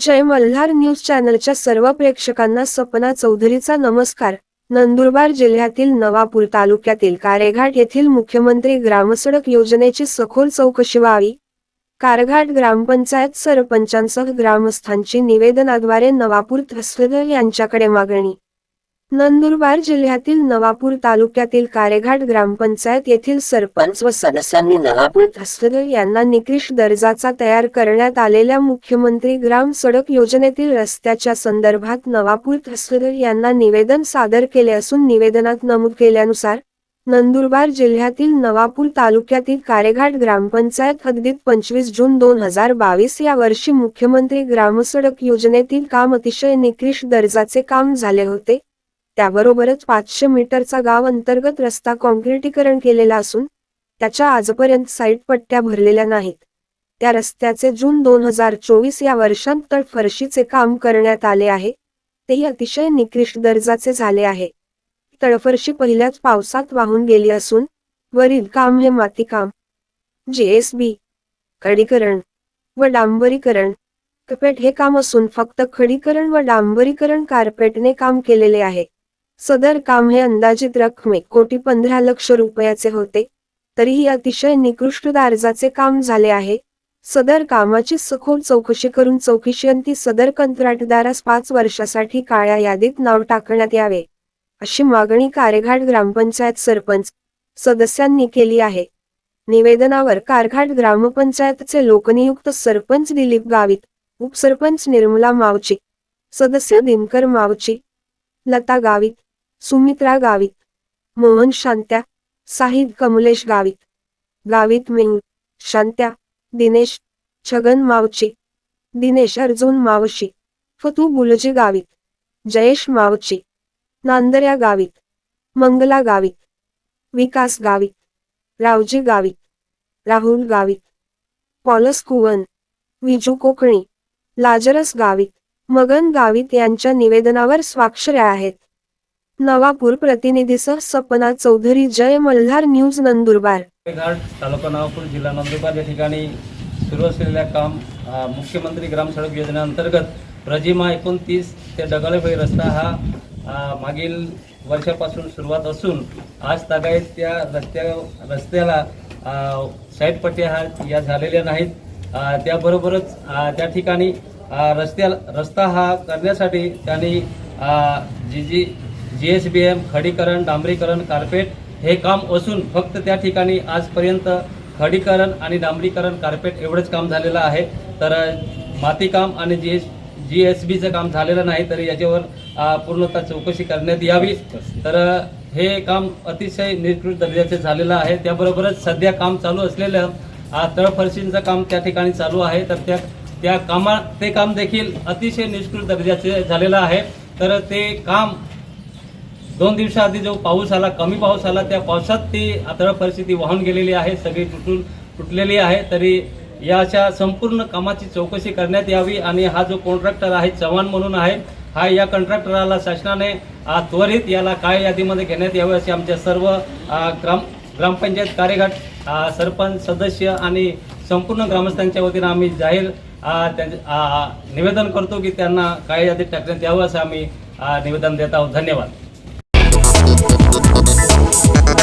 जय Malhar news चॅनलच्या सर्व प्रेक्षकांना सपना चौधरीचा नमस्कार. नंदुरबार जिल्ह्यातील नवापूर तालुक्यातील कारेघाट येथील मुख्यमंत्री ग्रामसडक योजनेची सखोल चौकशी व्हावी. कारघाट ग्रामपंचायत सरपंचांसह ग्रामस्थांची निवेदनाद्वारे नवापूर तहसीलदार यांच्याकडे मागणी. नंदुरबार जिल्ह्यातील नवापूर तालुक्यातील कारेघाट ग्रामपंचायत येथील सरपंच व सदस्यांनी नवापूर तहसीलदार यांना निकृष्ट दर्जाचा तयार करण्यात आलेल्या मुख्यमंत्री ग्राम सडक योजनेतील रस्त्याच्या संदर्भात नवापूर तहसीलदार यांना निवेदन सादर केले असून निवेदनात नमूद केल्यानुसार नंदुरबार जिल्ह्यातील नवापूर तालुक्यातील कारेघाट ग्रामपंचायत हद्दीत पंचवीस जून दोन हजार बावीस या वर्षी मुख्यमंत्री ग्रामसडक योजनेतील काम अतिशय निकृष्ट दर्जाचे काम झाले होते. त्याबरोबरच पाचशे मीटरचा गाव अंतर्गत रस्ता कॉन्क्रिटीकरण केलेला असून त्याच्या आजपर्यंत साईट पट्ट्या भरलेल्या नाहीत. त्या रस्त्याचे जून दोन हजार चोवीस या वर्षांत वर्षात तळफरशीचे काम करण्यात आले आहे तेही अतिशय निकृष्ट दर्जाचे झाले आहे. तळफरशी पहिल्याच पावसात वाहून गेली असून वरील काम हे मातीकाम जीएसबी खडीकरण व डांबरीकरण कपेट हे काम असून फक्त खडीकरण व डांबरीकरण कार्पेटने काम केलेले आहे. सदर काम हे अंदाजित रकमे कोटी पंधरा लक्ष रुपयाचे होते. तरीही अतिशय निकृष्ट दर्जाचे काम झाले आहे. सदर कामाची सखोल चौकशी करून चौकशीअंती सदर कंत्राटदारास पाच वर्षासाठी काळ्या यादीत नाव टाकण्यात यावे अशी मागणी कारेघाट ग्रामपंचायत सरपंच सदस्यांनी केली आहे. निवेदनावर कारघाट ग्रामपंचायतचे लोकनियुक्त सरपंच दिलीप गावित उपसरपंच निर्मला मावची सदस्य दिनकर मावची लता गावित सुमित्रा गावित मोहन शांत्या साहिद कमलेश गावित गावित मेहूर शांत्या दिनेश छगन मावची दिनेश अर्जुन मावशी फतू बुलजी गावित जयेश मावची नांदर्या गावित मंगला गावित विकास गावित रावजी गावित राहुल गावित पॉलस कुवन विजू कोकणी लाजरस गावित मगन गावित यांच्या निवेदनावर स्वाक्षऱ्या आहेत. नवापूर प्रतिनिधीसह सपना चौधरी जय मल्हार न्यूज नंदुरबार. घाट तालुका नवापूर जिल्हा नंदुरबार या ठिकाणी सुरू असलेल्या काम मुख्यमंत्री ग्राम सडक योजनेअंतर्गत प्रजिमा एकोणतीस ते डगाळेबाई रस्ता हा मागील वर्षापासून सुरुवात असून आज तागायत त्या रस्त्या रस्त्याला साईड पट्ट्या या झालेल्या नाहीत. त्याबरोबरच त्या ठिकाणी रस्त्याला रस्त्या रस्ता हा करण्यासाठी त्यांनी जी जी जी एस बी एम खडीकरण डांबरीकरण कार्पेट हे काम असून फक्त त्या ठिकाणी आजपर्यंत खडीकरण आणि डांबरीकरण कार्पेट एवढंच काम झालेलं आहे. तर मातीकाम आणि जी एस जी एस बीचं काम झालेलं नाही तर याच्यावर पूर्णतः चौकशी करण्यात यावी. तर हे काम अतिशय निकृष्ट दर्जाचे झालेलं आहे. त्याबरोबरच सध्या काम चालू असलेलं तळफरशींचं काम त्या ठिकाणी चालू आहे. तर त्या त्या कामा ते काम देखील अतिशय निष्कृत दर्जाचे झालेलं आहे. तर ते काम दोन दिवसाआधी जो पाऊस आला कमी पाऊस आला त्या पावसात ती आतळ परिस्थिती वाहून गेलेली आहे सगळी तुटून तुटलेली आहे. तरी या अशा संपूर्ण कामाची चौकशी करण्यात यावी आणि हा जो कॉन्ट्रॅक्टर आहे चव्हाण म्हणून आहे हा या कॉन्ट्रॅक्टराला शासनाने त्वरित याला काय यादीमध्ये घेण्यात यावे असे आमच्या सर्व ग्राम ग्रामपंचायत कार्यगट सरपंच सदस्य आणि संपूर्ण ग्रामस्थांच्या वतीनं आम्ही जाहीर निवेदन करतो की त्यांना काय यादीत टाकण्यात यावं असं आम्ही निवेदन देत आहोत. धन्यवाद.